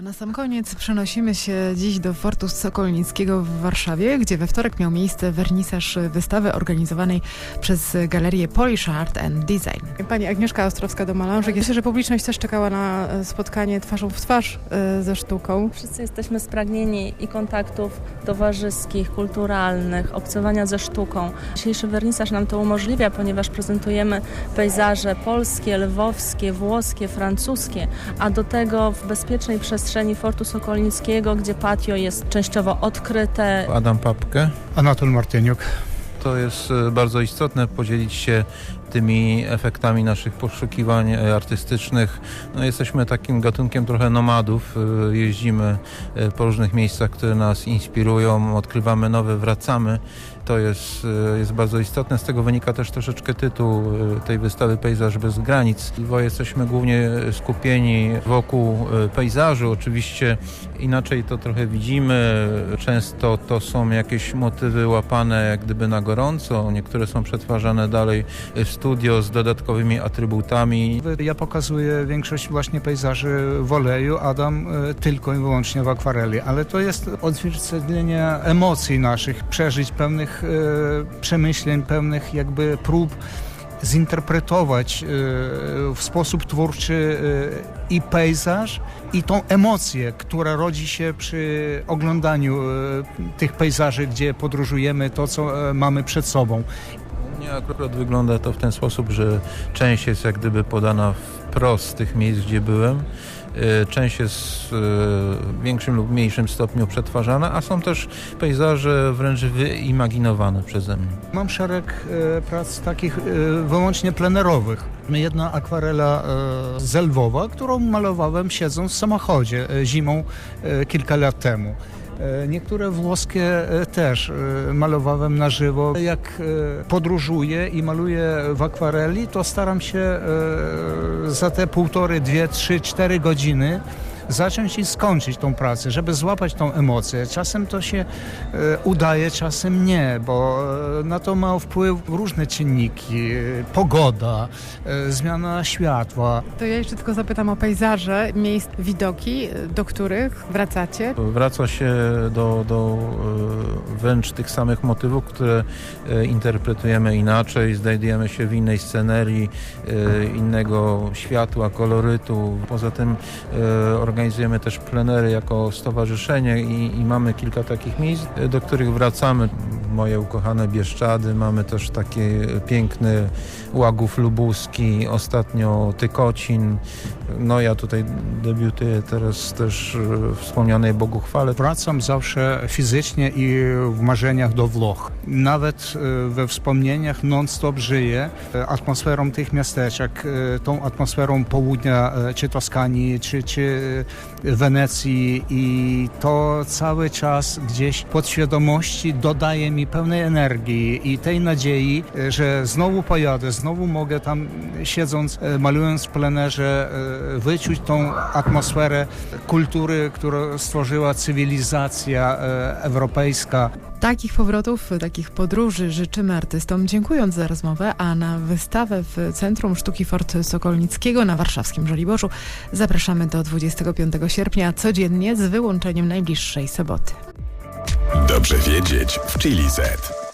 A na sam koniec przenosimy się dziś do Fortu Sokolnickiego w Warszawie, gdzie we wtorek miał miejsce wernisaż wystawy organizowanej przez galerię Polish Art and Design. Pani Agnieszka Ostrowska do Malanży. Myślę, że publiczność też czekała na e, spotkanie twarzą w twarz e, ze sztuką. Wszyscy jesteśmy spragnieni i kontaktów towarzyskich, kulturalnych, obcowania ze sztuką. Dzisiejszy wernisaż nam to umożliwia, ponieważ prezentujemy pejzaże polskie, lwowskie, włoskie, francuskie, a do tego w bezpiecznej przestrzeni Fortu Sokolnickiego, gdzie patio jest częściowo odkryte. Adam Papkę. Anatol Martyniuk. To jest e, bardzo istotne podzielić się tymi efektami naszych poszukiwań e, artystycznych. No, jesteśmy takim gatunkiem trochę nomadów. E, Jeździmy e, po różnych miejscach, które nas inspirują, odkrywamy nowe, wracamy. To jest, jest bardzo istotne. Z tego wynika też troszeczkę tytuł tej wystawy Pejzaż bez granic, bo jesteśmy głównie skupieni wokół pejzażu. Oczywiście inaczej to trochę widzimy. Często to są jakieś motywy łapane jak gdyby na gorąco. Niektóre są przetwarzane dalej w studio z dodatkowymi atrybutami. Ja pokazuję większość właśnie pejzaży w oleju, Adam e, tylko i wyłącznie w akwareli, ale to jest odzwierciedlenie emocji naszych, przeżyć pewnych e, przemyśleń, pewnych jakby prób zinterpretować e, w sposób twórczy i pejzaż, i tą emocję, która rodzi się przy oglądaniu tych pejzaży, gdzie podróżujemy, to co mamy przed sobą. Mnie akurat wygląda to w ten sposób, że część jest jak gdyby podana wprost tych miejsc, gdzie byłem. E, Część jest e, w większym lub mniejszym stopniu przetwarzana, a są też pejzaże wręcz wyimaginowane przeze mnie. Mam szereg e, prac takich wyłącznie plenerowych. Jedna akwarela e, z Lwowa, którą malowałem siedząc w samochodzie zimą kilka lat temu. E, Niektóre włoskie e, też e, malowałem na żywo. Jak podróżuję i maluję w akwareli, to staram się za te półtorej, dwie, trzy, cztery godziny zacząć i skończyć tą pracę, żeby złapać tą emocję. Czasem to się e, udaje, czasem nie, bo e, na to ma wpływ różne czynniki. e, Pogoda, zmiana światła. To ja jeszcze tylko zapytam o pejzaże, miejsc, widoki, do których wracacie. Wraca się do, do wręcz tych samych motywów, które interpretujemy inaczej, znajdujemy się w innej scenerii, innego światła, kolorytu. Poza tym organizujemy też plenery jako stowarzyszenie i, i mamy kilka takich miejsc, do których wracamy. Moje ukochane Bieszczady, mamy też takie piękny Łagów Lubuski, ostatnio Tykocin. No ja tutaj debiutuję teraz też e, wspomnianej Boguchwale. Wracam zawsze fizycznie i w marzeniach do Włoch. Nawet e, we wspomnieniach non-stop żyję e, atmosferą tych miasteczek, tą atmosferą południa, czy Toskanii, czy, czy Wenecji i to cały czas gdzieś podświadomości dodaje mi pełnej energii i tej nadziei, e, że znowu pojadę, znowu mogę tam siedząc, e, malując w plenerze, e, wyczuć tą atmosferę kultury, którą stworzyła cywilizacja e, europejska. Takich powrotów, takich podróży życzymy artystom, dziękując za rozmowę, a na wystawę w Centrum Sztuki Fort Sokolnickiego na warszawskim Żoliborzu zapraszamy do 25 sierpnia codziennie z wyłączeniem najbliższej soboty. Dobrze wiedzieć w Chili Z.